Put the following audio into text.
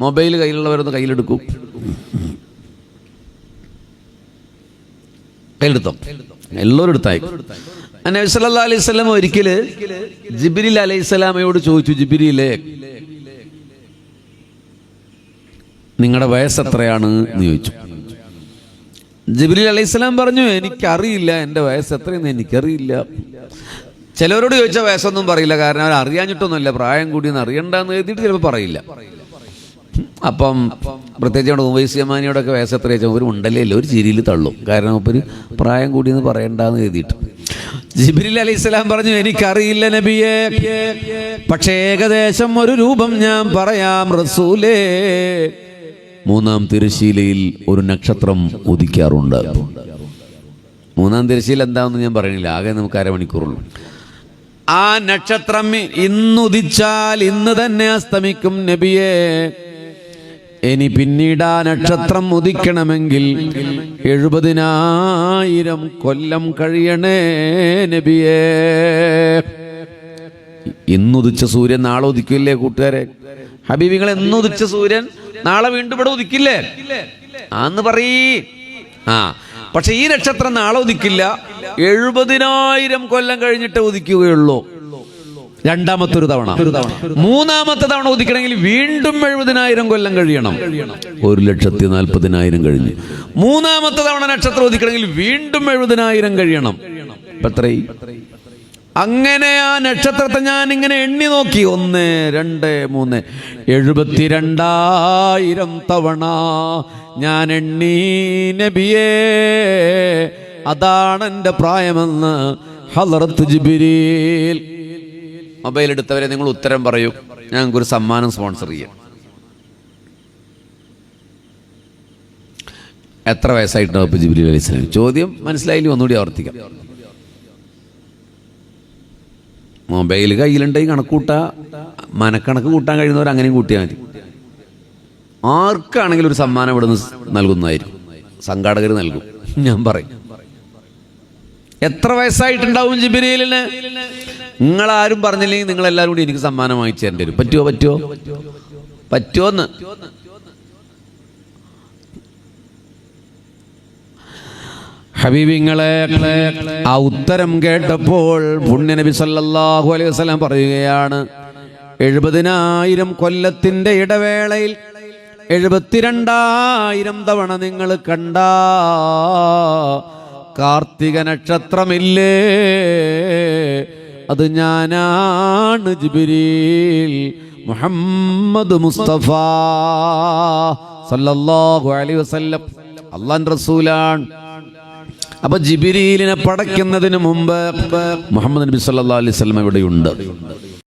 Mobile കയ്യിലുള്ളവരൊന്ന് കയ്യിലെടുക്കും. കയ്യിലെടുത്തോ? എല്ലാവരും എടുത്തായി നബി സല്ലല്ലാഹു അലൈഹി വസല്ലം ഒരിക്കൽ ജിബ്രീൽ അലൈഹി സ്വലാമയോട് ചോദിച്ചു ജിബ്രീലേ നിങ്ങളുടെ വയസ്സ് എത്രയാണ് എന്ന് ചോദിച്ചു. ജിബ്രീൽ അലൈഹി സ്വലാം പറഞ്ഞു എനിക്കറിയില്ല എന്റെ വയസ്സ് എത്രയെന്ന് എനിക്കറിയില്ല. ചിലവരോട് ചോദിച്ചാൽ വയസ്സൊന്നും പറയില്ല കാരണം അവർ അറിയാഞ്ഞിട്ടൊന്നുമില്ല പ്രായം കൂടിയെന്ന് അറിയണ്ടെന്ന് എഴുതിയിട്ട് ചിലപ്പോൾ പറയില്ല. അപ്പം പ്രത്യേകിച്ച് നമ്മുടെ വയസ്സ് എത്ര ചോദിച്ചാൽ ഒരു ഉണ്ടല്ലേ ഒരു ചിരിയിൽ തള്ളും. കാരണം ഒരു പ്രായം കൂടിയെന്ന് പറയണ്ടെന്ന് എഴുതിയിട്ട് ജിബിരി അലി ഇസ്ലാം പറഞ്ഞു എനിക്കറിയില്ല നബിയെ. പക്ഷേ ഏകദേശം ഒരു രൂപം ഞാൻ പറയാം റസൂലേ. മൂന്നാം തിരശീലയിൽ ഒരു നക്ഷത്രം ഉദിക്കാറുണ്ട്. മൂന്നാം തിരശീല എന്താണെന്ന് ഞാൻ പറയണില്ല ആകെ നമുക്ക് അരമണിക്കൂറുള്ളൂ. ആ നക്ഷത്രം ഇന്നുദിച്ചാൽ ഇന്ന് തന്നെ അസ്തമിക്കും നബിയെ. ഇനി പിന്നീട് ആ നക്ഷത്രം ഉദിക്കണമെങ്കിൽ എഴുപതിനായിരം കൊല്ലം കഴിയണേ നബിയേ. ഇന്നുദിച്ച സൂര്യൻ നാളെ ഉദിക്കില്ലേ കൂട്ടുകാരെ? ഹബീബികൾ എന്നുദിച്ച സൂര്യൻ നാളെ വീണ്ടും ഇവിടെ ഉദിക്കില്ലേ? ആന്ന് പറയ്. ആ പക്ഷെ ഈ നക്ഷത്രം നാളെ ഉദിക്കില്ല. എഴുപതിനായിരം കൊല്ലം കഴിഞ്ഞിട്ട് ഉദിക്കുകയുള്ളൂ. രണ്ടാമത്തെ ഒരു തവണ. മൂന്നാമത്തെ തവണ ഉദിക്കണമെങ്കിൽ വീണ്ടും എഴുപതിനായിരം കൊല്ലം കഴിയണം. ഒരു ലക്ഷത്തി നാൽപ്പതിനായിരം കഴിഞ്ഞു. മൂന്നാമത്തെ തവണ നക്ഷത്രം ഉദിക്കണമെങ്കിൽ വീണ്ടും എഴുപതിനായിരം കഴിയണം. അങ്ങനെ ആ നക്ഷത്രത്തെ ഞാൻ ഇങ്ങനെ എണ്ണി നോക്കി. ഒന്ന് രണ്ട് മൂന്ന്. എഴുപത്തിരണ്ടായിരം തവണ ഞാൻ എണ്ണി നബിയേ അതാണ് എന്റെ പ്രായമെന്ന് ഹലറത്ത് ജിബിരിൽ മൊബൈൽ എടുത്തവരെ നിങ്ങൾ ഉത്തരം പറയൂ. ഞങ്ങൾക്കൊരു സമ്മാനം സ്പോൺസർ ചെയ്യാം. എത്ര വയസ്സായിട്ടുണ്ടാവും ഇപ്പൊ ജിബിലി അലൈഹി സ്വലാം ചോദ്യം മനസ്സിലായില്ല? ഒന്നുകൂടി ആവർത്തിക്കാം. മൊബൈൽ കയ്യിലുണ്ടെങ്കിൽ കണക്കൂട്ടാ. മനക്കണക്ക് കൂട്ടാൻ കഴിയുന്നവർ അങ്ങനെയും കൂട്ടിയാൽ മതി. ആർക്കാണെങ്കിലും ഒരു സമ്മാനം ഇവിടെ നിന്ന് നൽകുന്നതായിരിക്കും. സംഘാടകർ നൽകും. ഞാൻ പറയും. എത്ര വയസ്സായിട്ടുണ്ടാവും ജിബിരിയിലിന് നിങ്ങൾ ആരും പറഞ്ഞില്ലെങ്കിൽ നിങ്ങൾ എല്ലാവരും കൂടി എനിക്ക് സമ്മാനം വാങ്ങിച്ചു തരേണ്ടി വരും. പറ്റുമോ പറ്റുമോ പറ്റുമോന്ന് ഹബീബിങ്ങളെ ആ ഉത്തരം കേട്ടപ്പോൾ പുണ്യനബി സല്ലാഹു അലൈഹി വസല്ലം പറയുകയാണ് എഴുപതിനായിരം കൊല്ലത്തിന്റെ ഇടവേളയിൽ എഴുപത്തിരണ്ടായിരം തവണ നിങ്ങൾ കണ്ട കാർത്തിക നക്ഷത്രമില്ലേ? അത് ഞാനാണ് ജിബിരിൽ മുഹമ്മദ് മുസ്തഫ സല്ലല്ലാഹു അലൈഹി വസല്ലം. അള്ളാൻ റസൂലാണ്. അപ്പൊ ജിബിരിലിനെ പടയ്ക്കുന്നതിന് മുമ്പ് മുഹമ്മദ് നബി സല്ലല്ലാഹു അലൈഹി വസല്ലം ഇവിടെയുണ്ട്